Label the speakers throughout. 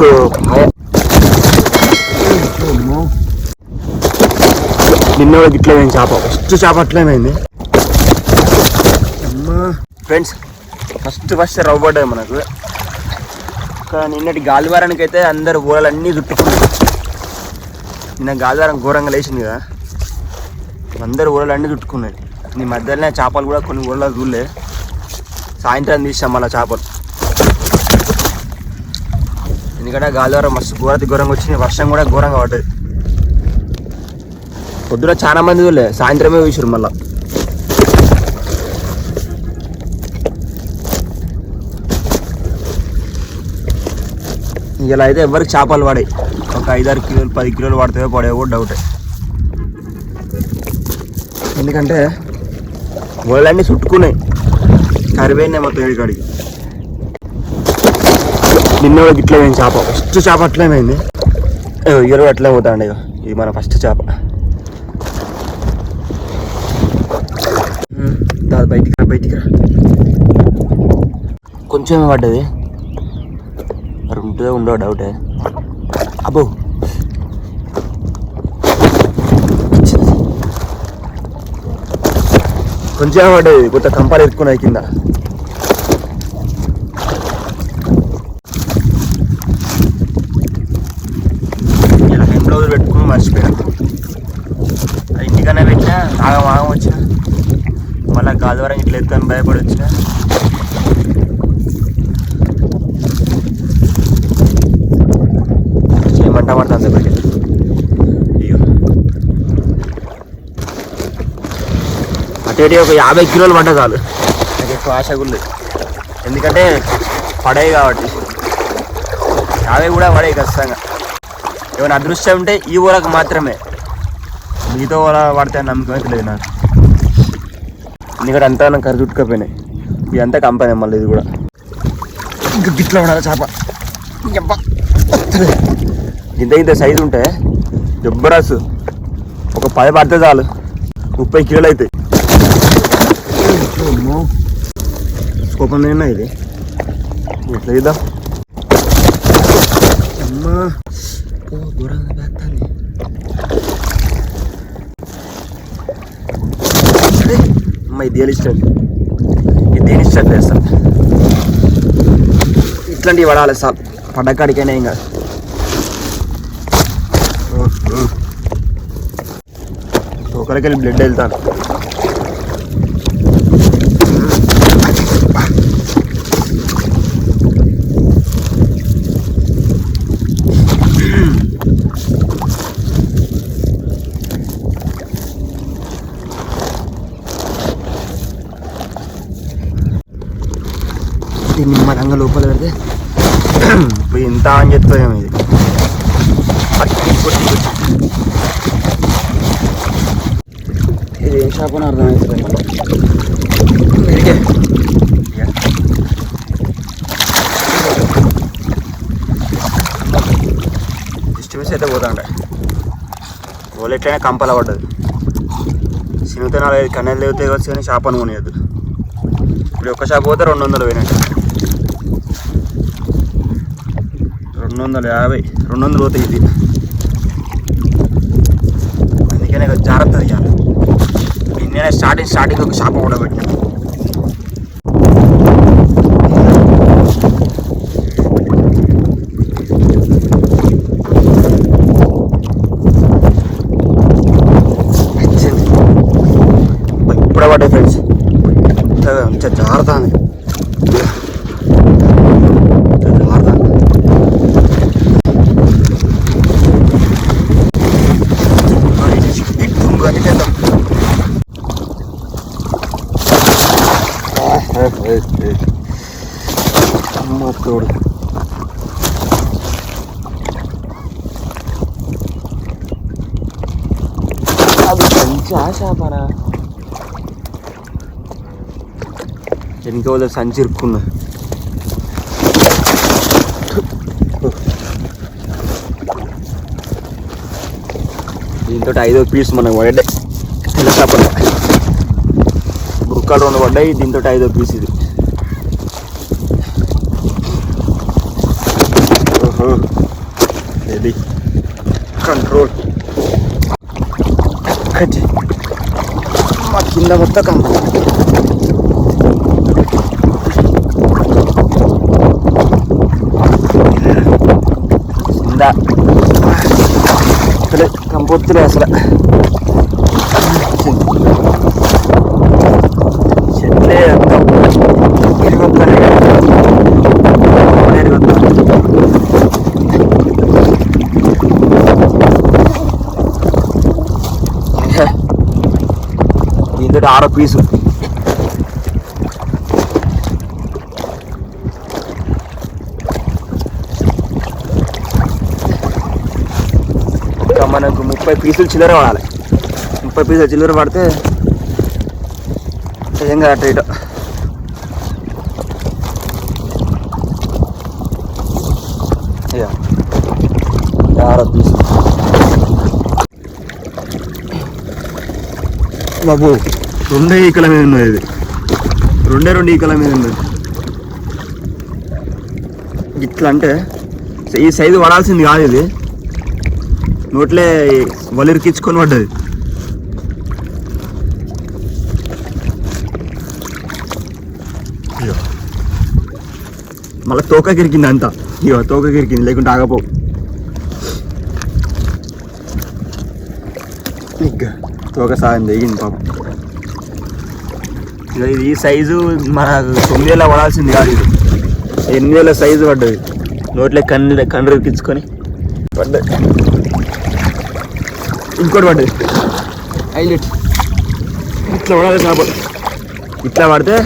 Speaker 1: నాకు నిన్న కూడా పోయింది చేప. ఫస్ట్ చేప అట్లేమైంది ఫ్రెండ్స్ ఫస్ట్ ఫస్ట్ రవ్వ పడ్డది మనకు. నిన్నటి గాలివారానికి అయితే అందరు ఊరలు అన్నీ చుట్టుకున్నారు నిన్న గాలివారం ఘోరంగా లేచింది కదా. అందరు ఊరలు అన్నీ చుట్టుకున్నాయి నీ మధ్యలోనే చేపలు కూడా కొన్ని ఊళ్ళో చూడలేదు సాయంత్రం తీసాం మళ్ళీ చేపలు. ఎందుకంటే గాలివారం మస్తు ఘోరతి ఘోరంగా వచ్చింది. వర్షం కూడా ఘోరంగా పడ్డది. పొద్దున చాలా మంది చూడలే. సాయంత్రమే చూసారు మళ్ళా. ఇలా అయితే ఎవరికి చేపలు పడాయి. ఒక ఐదారు కిలోలు పది కిలోలు పడతాయో పడేవో డౌటే. ఎందుకంటే వాళ్ళన్నీ చుట్టుకున్నాయి. కరివేనే మొత్తం ఏడికాడికి నిన్న కూడా ఇట్లా పోయింది చేప. ఫస్ట్ చేప అట్లేమైంది ఇరవై అట్లే పోతాండి ఇక ఇది మన ఫస్ట్ చేప. ఉమ్, దా బయటికి రా బయటికి రా. కొంచెం పడ్డది. మరి ఉంటుందో ఉండో డౌటే అబ్బో. కొంచెం పడ్డది కొత్త కంపాలు ఎత్తుకున్నాయి కింద. గాలివారం ఇట్లా ఎత్తుకొని భయపడి వచ్చిన పడుతుంది అయ్యో. అటు ఇటు ఒక యాభై కిలోలు పడ్డ చాలు. నాకు ఎక్కువ ఆశ లేదు. ఎందుకంటే పడాయి కాబట్టి. యాభై కూడా పడాయి ఖచ్చితంగా. ఏమైనా అదృష్టం ఉంటే ఈ ఊరకు మాత్రమే. మిగతా ఊర పడితే నమ్మకం అయితే లేదు నాకు. ఎందుకంటే అంతా నాకు కరి చుట్టుకపోయినాయి. ఇది అంతా కంపెనీ మళ్ళీ ఇది కూడా. ఇంకా గిట్ల ఉండాలి చేప. ఇంత ఇంత సైజు ఉంటే జబ్బరాసు. ఒక పది పడితే చాలు. ముప్పై కిలోలు అవుతాయి కోపం నేనా ఇది? ఎట్లా ఇద్దాం అమ్మా. ఓ ఘోరంగా అమ్మ ఇది దేని ఇది వేస్తాను ఇట్లాంటివి పడాలి సార్. పడ్డకాడికైనా ఏం కాదు ఒకరికి వెళ్ళి బ్లడ్ వెళ్తాను. నిమ్మలంగా లోపల పెడితే. ఇప్పుడు ఇంత అని చెప్తాయేమో ఇది. ఇది ఏం షాప్ అని అర్థమవుతుంది ఇదిగే. డిస్టర్బెన్స్ అయితే పోతాండే. వాళ్ళు ఎట్లయినా కంపల పడ్డది. సినిమా నాలుగైదు కన్నెలు లేవుతాయి కావచ్చు కానీ షాప్ అనుకునేది. ఇప్పుడు ఒక్క షాప్ పోతే రెండు వందలు పోయినట్టు రెండు వందల యాభై రెండు వందలు పోతాయి ఇది అందుకనే ఇక జాగ్రత్త తీయాలి నేనే స్టార్టింగ్ స్టార్టింగ్ ఒక షాప్ కూడా పెట్టిన తోడు అది మంచి ఆశాపరా వెనక వాళ్ళ సంచి ఇరుక్కున్నా దీంతో ఐదో పీస్ మనకు పడ్డాయి తెల్ల చేపలు బుక్కలు రెండు పడ్డాయి దీంతో ఐదో పీస్ ఇది ఓహో ఇది కంట్రోల్ మా కింద మొత్తం కంప కింద అసలు దీంతో ఆరో పీసు ఇంకా మనకు ముప్పై పీసులు చిల్లర పడాలి ముప్పై పీసులు చిల్లర పడితే ఏం కాదు అటు ఇటు ఇక ఆరో పీసు బాబు రెండే ఈకల మీద ఉన్నది ఇది. రెండే రెండు ఈకల మీద ఉన్నది. ఇట్లా అంటే ఈ సైజు పడాల్సింది కాదు ఇది. నోట్లే వలిరికించుకొని పడ్డది. మళ్ళీ తోక కిరికింది అంతా ఇగో తోక కిరికింది లేకుంటే ఆగపో ఇంకా తోక సాయం తెగింది పాపం. ఇక ఇది ఈ సైజు మన తొమ్మిది వేల పడాల్సింది కాదు ఇది. ఎనిమిది వేల సైజు పడ్డది. నోట్లే కన్ను కన్ను రిక్కించుకొని పడ్డది. ఇంకోటి పడ్డది. హైలైట్. ఇట్లా పడాలి చేప ఇట్లా పడితే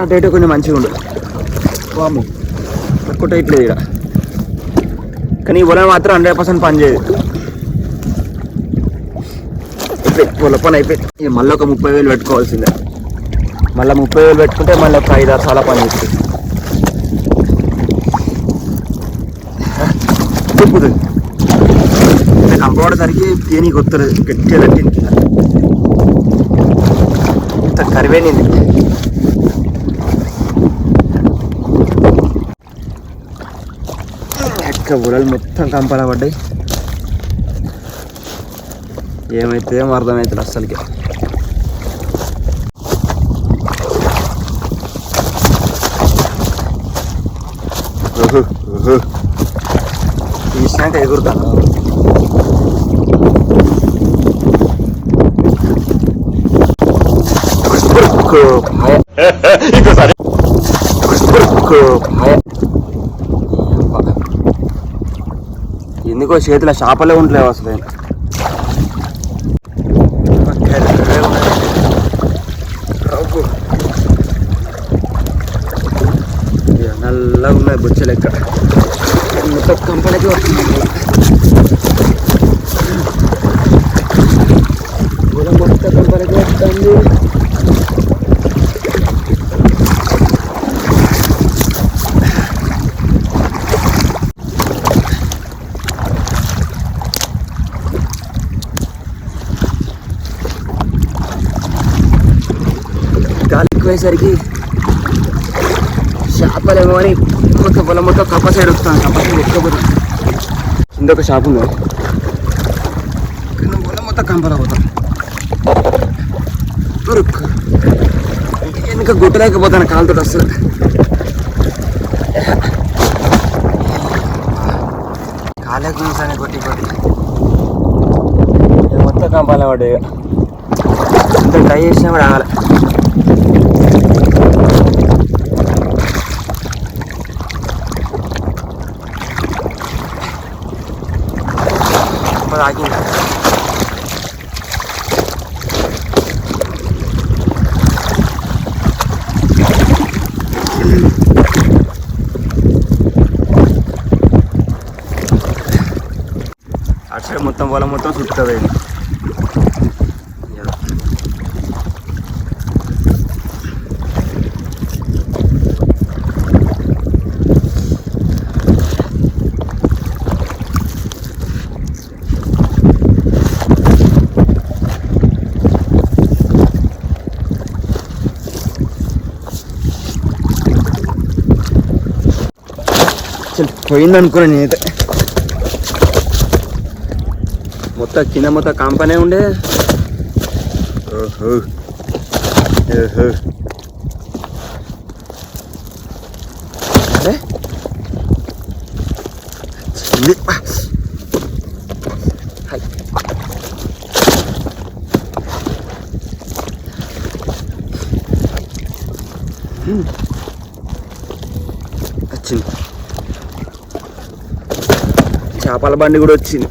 Speaker 1: అటు ఇటు కొంచెం మంచిగా ఉండదు వాము తక్కువ టైట్ లేదు ఇక్కడ. కానీ ఈ మాత్రం హండ్రెడ్ పర్సెంట్ పనిచేయదు. అయిపోయి పొల పని అయిపోయి. ఇక మళ్ళీ ఒక ముప్పై వేలు పెట్టుకోవాల్సిందే. మళ్ళీ ముప్పై వేలు పెట్టుకుంటే మళ్ళీ ఒక ఐదు ఆరు సార్లు పని చేస్తుంది. తిప్పుతుంది కంపబడేసరికి తేనీకి వస్తుంది గట్టిగా తట్టింది కింద ఇంత కరివేనింది ఎక్క బుడలు మొత్తం కంపల పడ్డాయి. ఏమైతే ఏం అర్థమవుతుంది అస్సలకి. తీసినాక ఎగురుతాను. ఇంకోసారి. ఎందుకో చేతిలో చేపలే ఉండలేవు అసలు రవ్వు. ఇక నల్లగా ఉన్నాయి బొచ్చ లెక్క మొత్తం కంపెనీకి వస్తుంది పొలం మొత్తం కంపెనీకి వస్తుంది గాలి ఎక్కువయ్యేసరికి చేపలేమో అని మొత్తం పొలం మొత్తం కప్ప సైడ్ వస్తాను కప్ప సైడ్ ఎక్కకపోతాం కింద ఒక షాప్ ఉంది. కింద పొలం మొత్తం కంపల పోతాం. ఉరుక్ వెనుక గుట్టలేకపోతాను కాలుతో అసలు కాలే చూసాను కొట్టి కొట్టి. మొత్తం కంపాలి వాడు ఇంత ట్రై చేసినా కూడా ఆగలే. మరి ఆగింది అటు సైడ్ మొత్తం పొలం మొత్తం చుట్టుతుంది ఇది అసలు పోయింది అనుకున్నా నేనైతే. మొత్తం కింద మొత్తం కంపనే ఉండే. ఓహో. ఓహో. అరే. వచ్చింది చేపల బండి కూడా వచ్చింది.